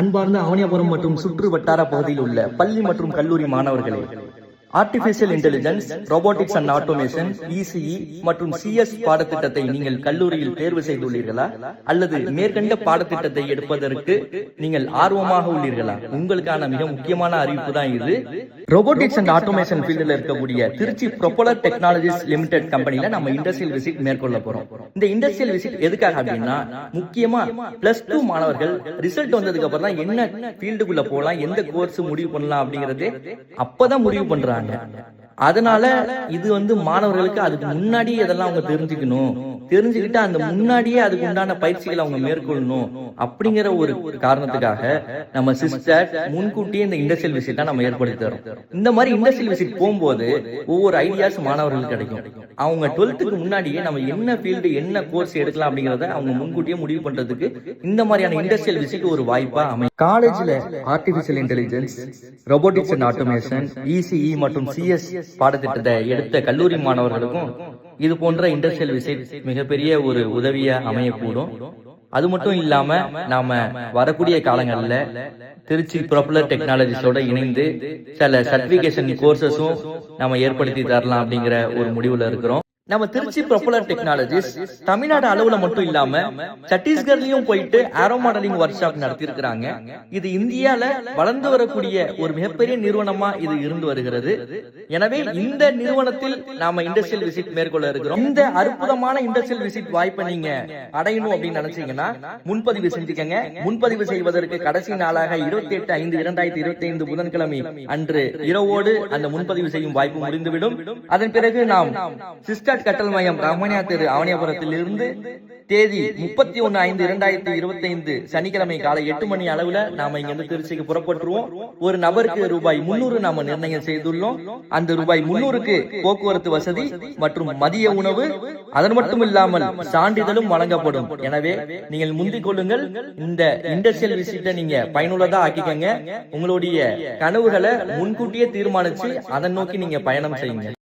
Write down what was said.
அன்பார்ந்த ஆவணியாபுரம் மற்றும் சுற்று வட்டார பகுதியில் உள்ள பள்ளி மற்றும் கல்லூரி மாணவர்களே artificial intelligence robotics and automation ECE மற்றும் சிஎஸ் பாடத்திட்டத்தை நீங்கள் கல்லூரியில் தேர்வு செய்துள்ளீர்களா? அல்லது மேற்கண்ட பாடத்திட்டத்தை எடுப்பதற்கு நீங்கள் ஆர்வமாக உள்ளீர்களா? உங்களுக்கான மிக முக்கியமான அறிவிப்பு தான் இது. ரோபோட்டிக்ஸ் அண்ட் ஆட்டோமேஷன் ஃபீல்டில் இருக்கக்கூடிய திருச்சி ப்ரொபலர் டெக்னாலஜிஸ் லிமிடெட் கம்பெனில நம்ம இண்டஸ்ட்ரியல் விசிட் மேற்கொள்ள போறோம். இந்த இண்டஸ்ட்ரியல் விசிட் எதுக்காக அப்படின்னா முக்கியமா பிளஸ் டூ மாணவர்கள் ரிசல்ட் வந்ததுக்கு அப்புறம் தான் என்ன ஃபீல்டுக்குள்ள போகலாம் எந்த கோர்ஸ் முடிவு பண்ணலாம் அப்படிங்கறது அப்பதான் முடிவு பண்றாங்க அதனால இது வந்து மாணவர்களுக்கு அதுக்கு முன்னாடி இதெல்லாம் அவங்க தெரிஞ்சுக்கணும். தெரிஞ்சுக்கிட்டு அந்த முன்னாடியே அதுக்கு உண்டான பயிற்சிகளை அவங்க மேற்கொள்ளணும் அப்படிங்கிற ஒரு காரணத்துக்காக நம்ம சிஸ்டர் முன்கூட்டியே இந்த இண்டஸ்ட்ரியல் விசிட்டா நம்ம ஏற்படுத்தி தரோம். இந்த மாதிரி இண்டஸ்ட்ரியல் விசிட் போகும்போது ஒவ்வொரு ஐடியாஸ் மாணவர்களுக்கு கிடைக்கும். அவங்க டுவெல்த்துக்கு முன்னாடியே நம்ம என்ன ஃபீல்டு என்ன கோர்ஸ் எடுக்கலாம் அப்படிங்கறத அவங்க முன்கூட்டியே முடிவு பண்றதுக்கு இந்த மாதிரியான இண்டஸ்ட்ரியல் விசிட் ஒரு வாய்ப்பா அமையும் காலேஜ்ல artificial intelligence robotics and automation ECE மற்றும் சிஎஸ் பாடத்திட்டத்தை எடுத்த கல்லூரி மாணவர்களுக்கும் இது போன்ற இண்டஸ்ட்ரியல் விசிட் மிகப்பெரிய ஒரு உதவியா அமையக்கூடும். அது மட்டும் இல்லாம நாம வரக்கூடிய காலங்கள்ல திருச்சி ப்ரொபலர் டெக்னாலஜிஸோட இணைந்து சில சர்டிபிகேஷன் கோர்சஸும் நம்ம ஏற்படுத்தி தரலாம் அப்படிங்கிற ஒரு முடிவுல இருக்கிறோம். நம்ம திருச்சி ப்ரொபலர் டெக்னாலஜிஸ் தமிழ்நாடு அளவுல மட்டும் இல்லாம சத்தீஸ்கர்லயும் போயிட்டு ஏரோ மாடலிங் ஒர்க் ஷாப் நடத்தி இருக்கிறாங்க இது இந்தியால வளர்ந்து வரக்கூடிய ஒரு மிகப்பெரிய நிறுவனமா இது இருந்து வருகிறது. எனவே இந்த நிறுவனத்தில் நாம இண்டஸ்ட்ரியல் விசிட் மேற்கொள்ள இருக்கிறோம். இந்த அற்புதமான இண்டஸ்ட்ரியல் விசிட் வாய்ப்பை நீங்க அடையணும் அப்படின்னு நினைச்சீங்கன்னா முன்பதிவு செஞ்சுக்கங்க. முன்பதிவு செய்வதற்கு கடைசி நாளாக இருபத்தி எட்டு ஐந்து இரண்டாயிரத்தி இருபத்தி ஐந்து புதன்கிழமை அன்று இரவோடு அந்த முன்பதிவு செய்யும் வாய்ப்பு முடிந்துவிடும். அதன் பிறகு நாம் சிஸ்காட் கட்டல் மையம் ரமணியா தெரு அவனியபுரத்தில் இருந்து தேதி முப்பத்தி ஒன்னு ஐந்து இரண்டாயிரத்தி இருபத்தி ஐந்து சனிக்கிழமை காலை எட்டு மணி அளவுல நாம இங்க இருந்து திருச்சிக்கு புறப்பட்டுருவோம். ஒரு நபருக்கு ரூபாய் முன்னூறு நாம நிர்ணயம் செய்துள்ளோம். அந்த ரூபாய் முன்னூறுக்கு போக்குவரத்து வசதி மற்றும் மதிய உணவு அதன் மட்டும் இல்லாமல் சான்றிதழும் வழங்கப்படும். எனவே நீங்கள் முந்திக் கொள்ளுங்கள். இந்த இண்டஸ்ட்ரியல் விசிட்டை நீங்க பயனுள்ளதா ஆக்கிக்கங்க. உங்களுடைய கனவுகளை முன்கூட்டியே தீர்மானிச்சு அதன் நோக்கி நீங்க பயணம் செய்யுங்க.